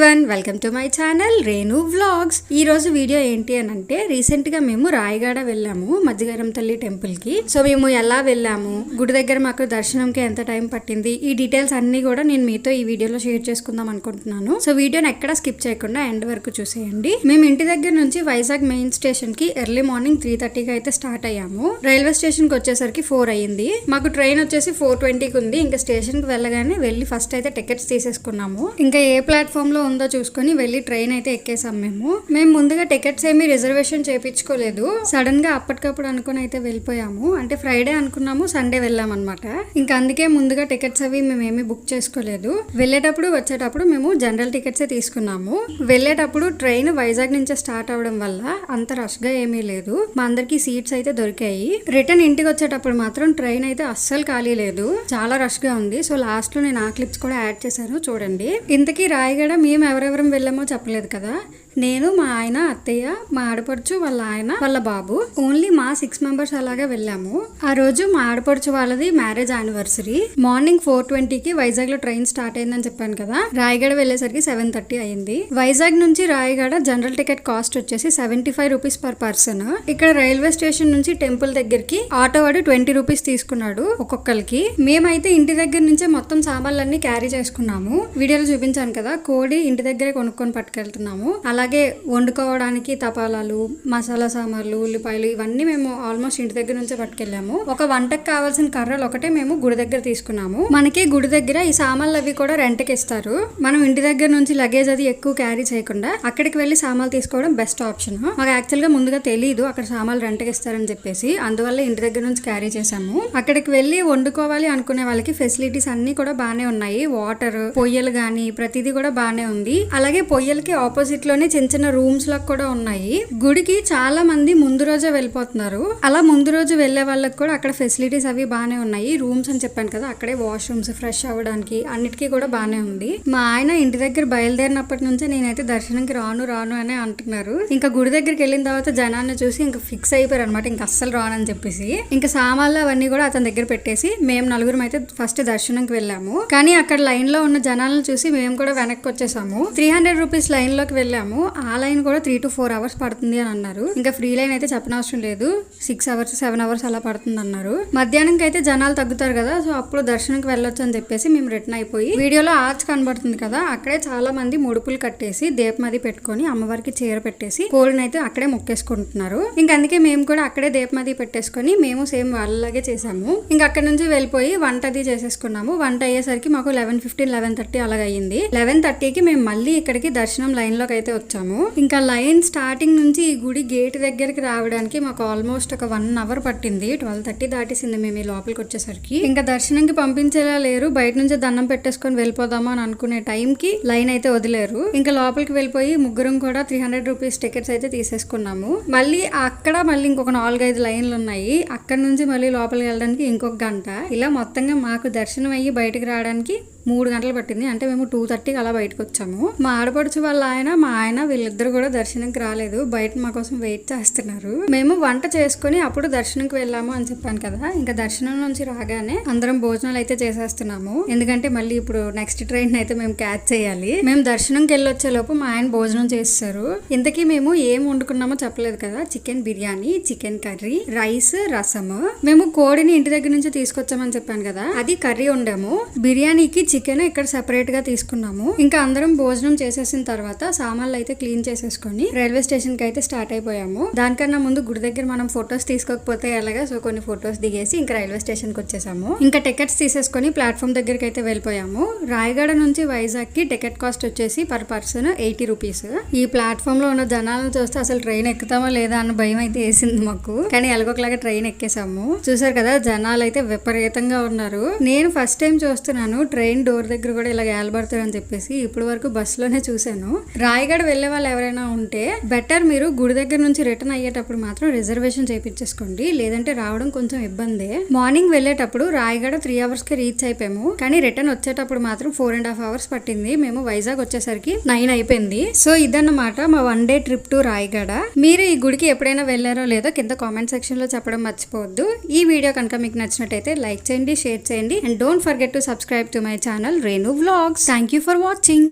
Everyone welcome to my channel Renu vlogs. ఈ రోజు video ఏంటి అని అంటే రీసెంట్గా మేము రాయగడ వెళ్ళాము మధ్యగరం తల్లి టెంపుల్కి. సో మేము ఎలా వెళ్ళాము గుడి దగ్గర మాకు దర్శనంకి ఎంత టైం పట్టింది ఈ డీటెయిల్స్ అన్ని కూడా నేను మీతో ఈ వీడియోలో షేర్ చేసుకుందాం అనుకుంటున్నాను. సో వీడియోని ఎక్కడ స్కిప్ చేయకుండా ఎండ్ వరకు చూసేయండి. మేము ఇంటి దగ్గర నుంచి వైజాగ్ మెయిన్ స్టేషన్కి ఎర్లీ మార్నింగ్ త్రీ థర్టీకి అయితే స్టార్ట్ అయ్యాము. రైల్వే స్టేషన్కి వచ్చేసరికి ఫోర్ అయ్యింది. మాకు ట్రైన్ వచ్చేసి ఫోర్ ట్వంటీకి ఉంది. ఇంకా స్టేషన్కి వెళ్ళగానే వెళ్ళి ఫస్ట్ అయితే టికెట్స్ తీసేసుకున్నాము. ఇంకా ఏ ప్లాట్ఫామ్లో ఉందో చూసుకొని వెళ్ళి ట్రైన్ అయితే ఎక్కేసాం మేము. మేము ముందుగా టికెట్స్ ఏమి రిజర్వేషన్ చేయించుకోలేదు సడన్గా అప్పటికప్పుడు అనుకుని అయితే వెళ్ళిపోయాము. అంటే ఫ్రైడే అనుకున్నాము సండే వెళ్ళాం అనమాట ఇంకా అందుకే ముందుగా టికెట్స్ అవి మేము ఏమి బుక్ చేసుకోలేదు. వెళ్ళేటప్పుడు వచ్చేటప్పుడు మేము జనరల్ టికెట్సే తీసుకున్నాము. వెళ్ళేటప్పుడు ట్రైన్ వైజాగ్ నుంచే స్టార్ట్ అవడం వల్ల అంత రష్గా ఏమీ లేదు. మా అందరికి సీట్స్ అయితే దొరికాయి. రిటర్న్ ఇంటికి వచ్చేటప్పుడు మాత్రం ట్రైన్ అయితే అస్సలు ఖాళీ లేదు. చాలా రష్గా ఉంది. సో లాస్ట్లో నేను ఆ క్లిప్స్ కూడా యాడ్ చేశాను. చూడండి. ఇంతకీ రాయగడ మేము ఎవరెవరం వెళ్ళామో చెప్పలేదు కదా. నేను మా ఆయన అత్తయ్య మా ఆడపడుచు వాళ్ళ ఆయన వాళ్ళ బాబు ఓన్లీ మా సిక్స్ మెంబర్స్ అలాగే వెళ్ళాము. ఆ రోజు మా ఆడపడుచు వాళ్ళది మ్యారేజ్ యానివర్సరీ మార్నింగ్ ఫోర్ ట్వంటీకి వైజాగ్లో ట్రైన్ స్టార్ట్ అయిందని చెప్పాను కదా రాయగడ వెళ్ళేసరికి సెవెన్ థర్టీ అయింది. వైజాగ్ నుంచి రాయగడ జనరల్ టికెట్ కాస్ట్ వచ్చేసి seventy five rupees per person ఇక్కడ రైల్వే స్టేషన్ నుంచి టెంపుల్ దగ్గరికి ఆటో వాడు ట్వంటీ రూపీస్ తీసుకున్నాడు ఒక్కొక్కరికి. మేమైతే ఇంటి దగ్గర నుంచే మొత్తం సామాన్లన్నీ క్యారీ చేసుకున్నాము. వీడియోలో చూపించాను కదా కోడి ఇంటి దగ్గరే కొనుక్కొని పట్టుకెళ్తున్నాము. అలా అలాగే వండుకోవడానికి తపాలాలు మసాలా సామాన్లు ఉల్లిపాయలు ఇవన్నీ మేము ఆల్మోస్ట్ ఇంటి దగ్గర నుంచే పట్టుకెళ్ళాము. ఒక వంటకు కావాల్సిన కర్రలు ఒకటే మేము గుడి దగ్గర తీసుకున్నాము. మనకి గుడి దగ్గర ఈ సామాన్లు అవి కూడా రెంట్కి ఇస్తారు. మనం ఇంటి దగ్గర నుంచి లగేజ్ అది ఎక్కువ క్యారీ చేయకుండా అక్కడికి వెళ్ళి సామాన్లు తీసుకోవడం బెస్ట్ ఆప్షన్ మాకు యాక్చువల్గా ముందుగా తెలియదు అక్కడ సామాన్లు రెంట్కి ఇస్తారని చెప్పేసి. అందువల్ల ఇంటి దగ్గర నుంచి క్యారీ చేసాము అక్కడికి వెళ్ళి వండుకోవాలి అనుకునే వాళ్ళకి ఫెసిలిటీస్ అన్ని కూడా బాగానే ఉన్నాయి. వాటర్ పొయ్యలు గానీ ప్రతిదీ కూడా బాగానే ఉంది. అలాగే పొయ్యలకి ఆపోజిట్లోనే చిన్న చిన్న రూమ్స్లకు కూడా ఉన్నాయి. గుడికి చాలా మంది ముందు రోజే వెళ్ళిపోతున్నారు. అలా ముందు రోజు వెళ్ళే వాళ్ళకి కూడా అక్కడ ఫెసిలిటీస్ అవి బాగానే ఉన్నాయి. రూమ్స్ అని చెప్పాను కదా అక్కడే వాష్రూమ్స్ ఫ్రెష్ అవ్వడానికి అన్నిటికీ కూడా బాగానే ఉంది. మా ఆయన ఇంటి దగ్గర బయలుదేరినప్పటి నుంచే నేనైతే దర్శనంకి రాను రాను అని అంటున్నారు. ఇంకా గుడి దగ్గరికి వెళ్ళిన తర్వాత జనాన్ని చూసి ఇంకా ఫిక్స్ అయిపోయారు అనమాట ఇంకా అస్సలు రానని చెప్పేసి. ఇంకా సామాన్లు అవన్నీ కూడా అతని దగ్గర పెట్టేసి మేము నలుగురం అయితే ఫస్ట్ దర్శనంకి వెళ్ళాము. కానీ అక్కడ లైన్లో ఉన్న జనాలను చూసి మేము కూడా వెనక్కి వచ్చేసాము. త్రీ హండ్రెడ్ రూపీస్ లైన్లోకి వెళ్ళాము. ఆ లైన్ కూడా త్రీ టు ఫోర్ అవర్స్ పడుతుంది అని అన్నారు. ఇంకా ఫ్రీ లైన్ అయితే చెప్పనవసరం లేదు. సిక్స్ అవర్స్ సెవెన్ అవర్స్ అలా పడుతుంది అన్నారు. మధ్యాహ్నంకి అయితే జనాలు తగ్గుతారు కదా సో అప్పుడు దర్శనంకి వెళ్ళొచ్చు అని చెప్పేసి మేము రిటర్న్ అయిపోయి వీడియోలో ఆర్చ్ కనబడుతుంది కదా అక్కడే చాలా మంది ముడుపులు కట్టేసి దీపమది పెట్టుకొని అమ్మవారికి చీర పెట్టేసి కోడిని అయితే అక్కడే మొక్కేసుకుంటున్నారు. ఇంకా అందుకే మేము కూడా అక్కడే దీపమది పెట్టేసుకొని మేము సేమ్ వాళ్ళలాగే చేసాము. ఇంకా అక్కడ నుంచి వెళ్ళిపోయి వంట అది చేసేసుకున్నాము. వంట అయ్యేసరికి మాకు లెవెన్ ఫిఫ్టీన్ లెవెన్ థర్టీ అలాగ అయ్యింది లెవెన్ థర్టీకి మేము మళ్ళీ ఇక్కడికి దర్శనం లైన్లోకి అయితే వచ్చాము. ఇంకా లైన్ స్టార్టింగ్ నుంచి ఈ గుడి గేట్ దగ్గరికి రావడానికి మాకు ఆల్మోస్ట్ ఒక వన్ అవర్ పట్టింది. ట్వెల్వ్ థర్టీ దాటేసింది మేము ఈ లోపలికి వచ్చేసరికి. ఇంకా దర్శనంకి పంపించేలా లేరు. బయట నుంచి దండం పెట్టేసుకొని వెళ్ళిపోదామా అని అనుకునే టైంకి లైన్ అయితే వదిలేరు. ఇంకా లోపలికి వెళ్ళిపోయి ముగ్గురం కూడా త్రీ హండ్రెడ్ రూపీస్ టికెట్స్ అయితే తీసేసుకున్నాము. మళ్ళీ అక్కడ మళ్ళీ ఇంకొక నాలుగైదు లైన్లు ఉన్నాయి. అక్కడ నుంచి మళ్ళీ లోపలికి వెళ్ళడానికి ఇంకొక గంట. ఇలా మొత్తంగా మాకు దర్శనం అయ్యి బయటకు రావడానికి మూడు గంటలు పట్టింది. అంటే మేము టూ థర్టీకి అలా బయటకు వచ్చాము. మా ఆడపడుచు వాళ్ళ ఆయన మా ఆయన వీళ్ళిద్దరు కూడా దర్శనంకి రాలేదు. బయట మా కోసం వెయిట్ చేస్తున్నారు. మేము వంట చేసుకుని అప్పుడు దర్శనంకి వెళ్ళాము అని చెప్పాను కదా. ఇంకా దర్శనం నుంచి రాగానే అందరం భోజనాలు అయితే చేసేస్తున్నాము. ఎందుకంటే మళ్ళీ ఇప్పుడు నెక్స్ట్ ట్రైన్ అయితే మేము క్యాచ్ చేయాలి. మేము దర్శనంకి వెళ్ళొచ్చే లోపు మా ఆయన భోజనం చేస్తారు. ఇంతకీ మేము ఏం వండుకున్నామో చెప్పలేదు కదా. Chicken biryani chicken curry rice రసము. మేము కోడిని ఇంటి దగ్గర నుంచి తీసుకొచ్చామని చెప్పాను కదా. అది కర్రీ వండాము. బిర్యానీకి చికెన్ ఇక్కడ సెపరేట్గా తీసుకున్నాము. ఇంకా అందరం భోజనం చేసేసిన తర్వాత సామాన్లు అయితే క్లీన్ చేసేసుకొని రైల్వే స్టేషన్కి అయితే స్టార్ట్ అయిపోయాము. దానికన్నా ముందు గుడి దగ్గర మనం ఫొటోస్ తీసుకోకపోతే ఎలాగా? సో కొన్ని ఫొటోస్ దిగేసి ఇంకా రైల్వే స్టేషన్కి వచ్చేసాము. ఇంకా టికెట్స్ తీసేసుకొని ప్లాట్ఫామ్ దగ్గరికి అయితే వెళ్ళిపోయాము. రాయగడ నుంచి వైజాగ్కి టికెట్ కాస్ట్ వచ్చేసి పర్ పర్సన్ ఎయిటీ రూపీస్. ఈ ప్లాట్ఫామ్లో ఉన్న జనాలను చూస్తే అసలు ట్రైన్ ఎక్కుతామా లేదా అన్న భయం అయితే వేసింది మాకు. కానీ ఎలాగోకలాగా ట్రైన్ ఎక్కేసాము. చూసారు కదా జనాలు అయితే విపరీతంగా ఉన్నారు. నేను ఫస్ట్ టైం చూస్తున్నాను. ట్రైన్ డోర్ దగ్గర కూడా ఇలా ఏలబడతారని చెప్పేసి ఇప్పటి వరకు బస్సులోనే చూశాను. రాయగడ వెళ్ళే వాళ్ళు ఎవరైనా ఉంటే బెటర్ మీరు గుడి దగ్గర నుంచి రిటర్న్ అయ్యేటప్పుడు మాత్రం రిజర్వేషన్ చేయించేసుకోండి లేదంటే రావడం కొంచెం ఇబ్బందే. మార్నింగ్ వెళ్ళేటప్పుడు రాయగడ త్రీ అవర్స్కి రీచ్ అయిపోయాము. కానీ రిటర్న్ వచ్చేటప్పుడు మాత్రం ఫోర్ అండ్ హాఫ్ అవర్స్ పట్టింది. మేము వైజాగ్ వచ్చేసరికి నైన్ అయిపోయింది. సో ఇదన్నమాట మా one day trip to Rayagada. మీరు ఈ గుడికి ఎప్పుడైనా వెళ్ళారో లేదో కింద కామెంట్ సెక్షన్లో చెప్పడం మర్చిపోవద్దు. ఈ వీడియో కనుక మీకు నచ్చినట్టయితే లైక్ చేయండి షేర్ చేయండి. And don't forget to subscribe to my channel Renu vlogs thank you for watching